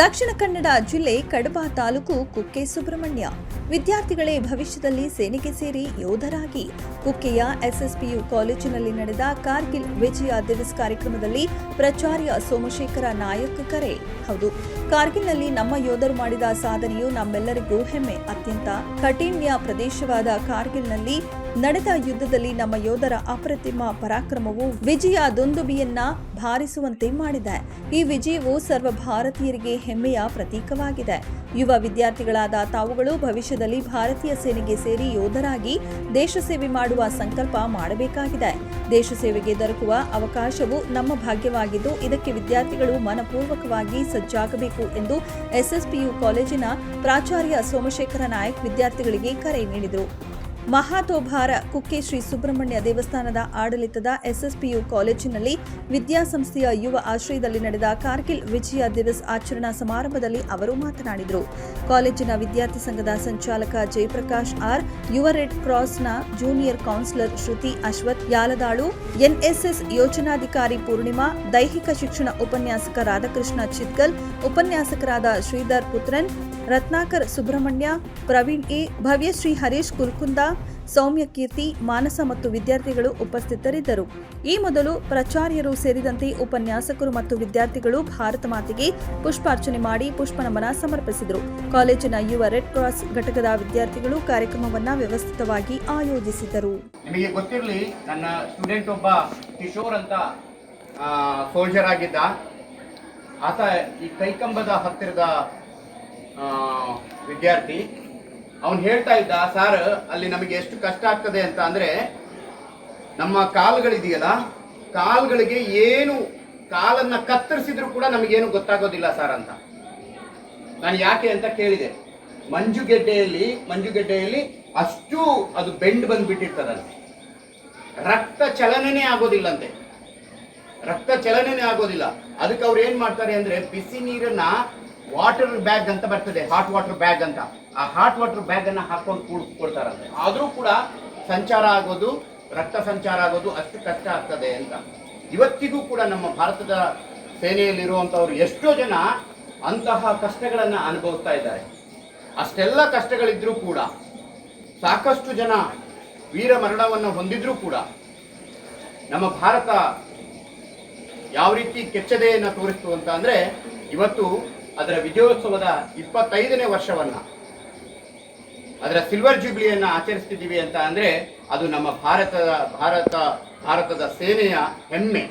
ದಕ್ಷಿಣ ಕನ್ನಡ ಜಿಲ್ಲೆ ಕಡಬ ತಾಲೂಕು ಕುಕ್ಕೆ ಸುಬ್ರಹ್ಮಣ್ಯ ವಿದ್ಯಾರ್ಥಿಗಳೇ ಭವಿಷ್ಯದಲ್ಲಿ ಸೇನೆಗೆ ಸೇರಿ ಯೋಧರಾಗಿ. ಕುಕ್ಕೆಯ ಎಸ್ಎಸ್ಪಿಯು ಕಾಲೇಜಿನಲ್ಲಿ ನಡೆದ ಕಾರ್ಗಿಲ್ ವಿಜಯ ದಿವಸ್ ಕಾರ್ಯಕ್ರಮದಲ್ಲಿ ಪ್ರಚಾರ್ಯ ಸೋಮಶೇಖರ ನಾಯಕ್ ಕರೆ. ಹೌದು, ಕಾರ್ಗಿಲ್ನಲ್ಲಿ ನಮ್ಮ ಯೋಧರು ಮಾಡಿದ ಸಾಧನೆಯು ನಮ್ಮೆಲ್ಲರಿಗೂ ಹೆಮ್ಮೆ. ಅತ್ಯಂತ ಕಠಿಣ್ಯ ಪ್ರದೇಶವಾದ ಕಾರ್ಗಿಲ್ನಲ್ಲಿ ನಡೆದ ಯುದ್ಧದಲ್ಲಿ ನಮ್ಮ ಯೋಧರ ಅಪ್ರತಿಮ ಪರಾಕ್ರಮವು ವಿಜಯ ದುಂದುಬಿಯನ್ನ ಭಾರಿಸುವಂತೆ ಮಾಡಿದೆ. ಈ ವಿಜಯವು ಸರ್ವ ಭಾರತೀಯರಿಗೆ ಹೆಮ್ಮೆಯ ಪ್ರತೀಕವಾಗಿದೆ. ಯುವ ವಿದ್ಯಾರ್ಥಿಗಳಾದ ತಾವುಗಳು ಭವಿಷ್ಯದಲ್ಲಿ ಭಾರತೀಯ ಸೇನೆಗೆ ಸೇರಿ ಯೋಧರಾಗಿ ದೇಶ ಸೇವೆ ಮಾಡುವ ಸಂಕಲ್ಪ ಮಾಡಬೇಕಾಗಿದೆ. ದೇಶ ಸೇವೆಗೆ ದೊರಕುವ ಅವಕಾಶವು ನಮ್ಮ ಭಾಗ್ಯವಾಗಿದ್ದು, ಇದಕ್ಕೆ ವಿದ್ಯಾರ್ಥಿಗಳು ಮನಪೂರ್ವಕವಾಗಿ ಸಜ್ಜಾಗಬೇಕು ಎಂದು ಎಸ್ಎಸ್ಪಿಯು ಕಾಲೇಜಿನ ಪ್ರಾಚಾರ್ಯ ಸೋಮಶೇಖರ ನಾಯಕ್ ವಿದ್ಯಾರ್ಥಿಗಳಿಗೆ ಕರೆ ನೀಡಿದರು. ಮಹಾತೋಭಾರ, ಕುಕ್ಕೆ ಶ್ರೀ ಸುಬ್ರಹ್ಮಣ್ಯ ದೇವಸ್ಥಾನದ ಆಡಳಿತದ ಎಸ್ಎಸ್ಪಿಯು ಕಾಲೇಜಿನಲ್ಲಿ ವಿದ್ಯಾಸಂಸ್ಥೆಯ ಯುವ ಆಶ್ರಯದಲ್ಲಿ ನಡೆದ ಕಾರ್ಗಿಲ್ ವಿಜಯ ದಿವಸ್ ಆಚರಣಾ ಸಮಾರಂಭದಲ್ಲಿ ಅವರು ಮಾತನಾಡಿದರು. ಕಾಲೇಜಿನ ವಿದ್ಯಾರ್ಥಿ ಸಂಘದ ಸಂಚಾಲಕ ಜಯಪ್ರಕಾಶ್ ಆರ್, ಯುವ red ಕ್ರಾಸ್ನ junior counsellor Shruti Ashwath Yaladalu, NSS ಯೋಜನಾಧಿಕಾರಿ ಪೂರ್ಣಿಮಾ, ದೈಹಿಕ ಶಿಕ್ಷಣ ಉಪನ್ಯಾಸಕ ರಾಧಾಕೃಷ್ಣ ಚಿತ್ಕಲ್, ಉಪನ್ಯಾಸಕರಾದ ಶ್ರೀಧರ್ ಪುತ್ರನ್ ರತ್ನಾಕರ್ ಸುಬ್ರಹ್ಮಣ್ಯ, ಪ್ರವೀಣ್ ಎ, ಭವ್ಯ ಶ್ರೀ ಹರೀಶ್ ಕುಲ್ಕುಂದ, ಸೌಮ್ಯ ಕೀರ್ತಿ, ಮಾನಸ ಮತ್ತು ವಿದ್ಯಾರ್ಥಿಗಳು ಉಪಸ್ಥಿತರಿದ್ದರು. ಈ ಮೊದಲು ಪ್ರಾಚಾರ್ಯರು ಸೇರಿದಂತೆ ಉಪನ್ಯಾಸಕರು ಮತ್ತು ವಿದ್ಯಾರ್ಥಿಗಳು ಭಾರತ ಮಾತೆಗೆ ಪುಷ್ಪಾರ್ಚನೆ ಮಾಡಿ ಪುಷ್ಪ ನಮನ ಸಮರ್ಪಿಸಿದರು. ಕಾಲೇಜಿನ ಯುವ ರೆಡ್ ಕ್ರಾಸ್ ಘಟಕದ ವಿದ್ಯಾರ್ಥಿಗಳು ಕಾರ್ಯಕ್ರಮವನ್ನು ವ್ಯವಸ್ಥಿತವಾಗಿ ಆಯೋಜಿಸಿದರು. ನಿಮಗೆ ಗೊತ್ತಿರಲಿ, ನನ್ನ ಸ್ಟೂಡೆಂಟ್ ಒಬ್ಬ ಕಿಶೋರ್ ಅಂತ ಸೋಲ್ಜರ್ ಆಗಿದ್ದ. ಆತ ಈ ಕೈಕಂಬದ ಹತ್ತಿರದ ವಿದ್ಯಾರ್ಥಿ, ಅವನು ಹೇಳ್ತಾ ಇದ್ದ, ಸಾರ್, ಅಲ್ಲಿ ನಮಗೆ ಎಷ್ಟು ಕಷ್ಟ ಆಗ್ತದೆ ಅಂತ ಅಂದರೆ, ನಮ್ಮ ಕಾಲುಗಳಿದೆಯಲ್ಲ, ಕಾಲುಗಳಿಗೆ ಏನು ಕಾಲನ್ನ ಕತ್ತರಿಸಿದ್ರು ಕೂಡ ನಮಗೇನು ಗೊತ್ತಾಗೋದಿಲ್ಲ ಸರ್ ಅಂತ. ನಾನು ಯಾಕೆ ಅಂತ ಕೇಳಿದೆ. ಮಂಜುಗೆಡ್ಡೆಯಲ್ಲಿ ಮಂಜುಗೆಡ್ಡೆಯಲ್ಲಿ ಅಷ್ಟು ಅದು ಬೆಂಡ್ ಬಂದ್ಬಿಟ್ಟಿರ್ತದಂತೆ ರಕ್ತ ಚಲನೆನೇ ಆಗೋದಿಲ್ಲಂತೆ. ರಕ್ತ ಚಲನೆನೇ ಆಗೋದಿಲ್ಲ. ಅದಕ್ಕೆ ಅವ್ರು ಏನು ಮಾಡ್ತಾರೆ ಅಂದ್ರೆ ಬಿಸಿ ನೀರನ್ನ ವಾಟರ್ ಬ್ಯಾಗ್ ಅಂತ ಬರ್ತದೆ ಹಾಟ್ ವಾಟರ್ ಬ್ಯಾಗ್ ಅಂತ. ಆ ಹಾಟ್ ವಾಟರ್ ಬ್ಯಾಗ್ ಅನ್ನ ಹಾಕೊಂಡು ಕೂಡ್ಕೊಳ್ತಾರಂತೆ ಆದರೂ ಕೂಡ ಸಂಚಾರ ಆಗೋದು, ರಕ್ತ ಸಂಚಾರ ಆಗೋದು ಅಷ್ಟು ಕಷ್ಟ ಆಗ್ತದೆ ಅಂತ. ಇವತ್ತಿಗೂ ಕೂಡ ನಮ್ಮ ಭಾರತದ ಸೇನೆಯಲ್ಲಿರುವಂಥವ್ರು ಎಷ್ಟೋ ಜನ ಅಂತಹ ಕಷ್ಟಗಳನ್ನ ಅನುಭವಿಸ್ತಾ ಇದ್ದಾರೆ. ಅಷ್ಟೆಲ್ಲ ಕಷ್ಟಗಳಿದ್ರೂ ಕೂಡ, ಸಾಕಷ್ಟು ಜನ ವೀರ ಮರಣವನ್ನು ಹೊಂದಿದ್ರೂ ಕೂಡ, ನಮ್ಮ ಭಾರತ ಯಾವ ರೀತಿ ಕೆಚ್ಚದೆಯನ್ನು ತೋರಿಸ್ತು ಅಂತ ಅಂದರೆ, ಇವತ್ತು ಅದರ ವಿಜಯೋತ್ಸವದ ಇಪ್ಪತ್ತೈದನೇ ವರ್ಷವನ್ನ, ಅದರ ಸಿಲ್ವರ್ ಜೂಬ್ಲಿಯನ್ನು ಆಚರಿಸ್ತಿದ್ದೀವಿ ಅಂತ ಅಂದ್ರೆ ಅದು ನಮ್ಮ ಭಾರತದ, ಭಾರತ, ಭಾರತದ ಸೇನೆಯ ಹೆಮ್ಮೆ.